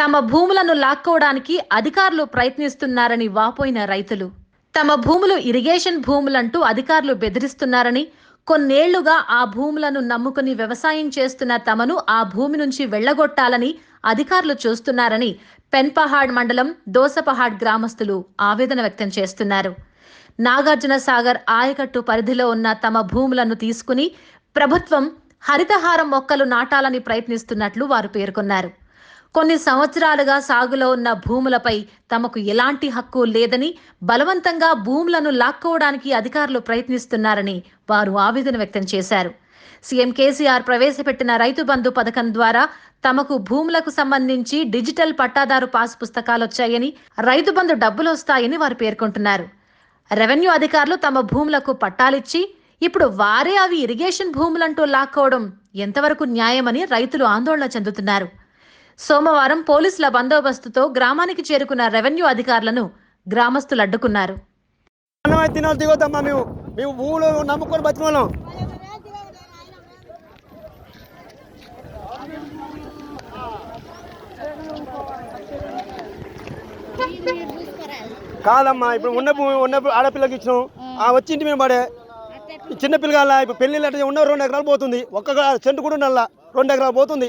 తమ భూములను లాక్కోవడానికి అధికారులు ప్రయత్నిస్తున్నారని వాపోయిన రైతులు. తమ భూములు ఇరిగేషన్ భూములంటూ అధికారులు బెదిరిస్తున్నారని కొన్నేళ్ళుగా ఆ భూములను నమ్ముకుని వ్యవసాయం చేస్తున్న తమను ఆ భూమి నుంచి వెళ్ళగొట్టాలని అధికారులు చూస్తున్నారని పెన్పహాడ్ మండలం దోసపహాడ్ గ్రామస్తులు ఆవేదన వ్యక్తం చేస్తున్నారు. నాగార్జున సాగర్ ఆయకట్టు పరిధిలో ఉన్న తమ భూములను తీసుకుని ప్రభుత్వం హరితహారం మొక్కలు నాటాలని ప్రయత్నిస్తున్నట్లు వారు పేర్కొన్నారు. కొన్ని సంవత్సరాలుగా సాగులో ఉన్న భూములపై తమకు ఎలాంటి హక్కు లేదని బలవంతంగా భూములను లాక్కోవడానికి అధికారులు ప్రయత్నిస్తున్నారని వారు ఆవేదన వ్యక్తం చేశారు. సీఎం కేసీఆర్ ప్రవేశపెట్టిన రైతు బంధు పథకం ద్వారా తమకు భూములకు సంబంధించి డిజిటల్ పట్టాదారు పాస్ పుస్తకాలు వచ్చాయని రైతు బంధు డబ్బులు వస్తాయని వారు పేర్కొంటున్నారు. రెవెన్యూ అధికారులు తమ భూములకు పట్టాలిచ్చి ఇప్పుడు వారే అవి ఇరిగేషన్ భూములంటూ లాక్కోవడం ఎంతవరకు న్యాయమని రైతులు ఆందోళన చెందుతున్నారు. సోమవారం పోలీసుల బందోబస్తుతో గ్రామానికి చేరుకున్న రెవెన్యూ అధికారులను గ్రామస్తులు అడ్డుకున్నారు. అన్నమే మేము. మేము భూములు నమ్ముకొని బతికిన. వాళ్ళం కాదమ్మా ఇప్పుడు ఉన్న భూమి ఉన్న ఆడపిల్లకి ఇచ్చినాం. ఆ వచ్చి ఇంటి మీద పడే. చిన్నపిల్లగా చిన్న ఇప్పుడు పెళ్ళిళ్ళు అంటే ఉన్న రెండు ఎకరాలు పోతుంది. ఒక్క సెంటు కూడా ఉండాల రెండు ఎకరాలు పోతుంది.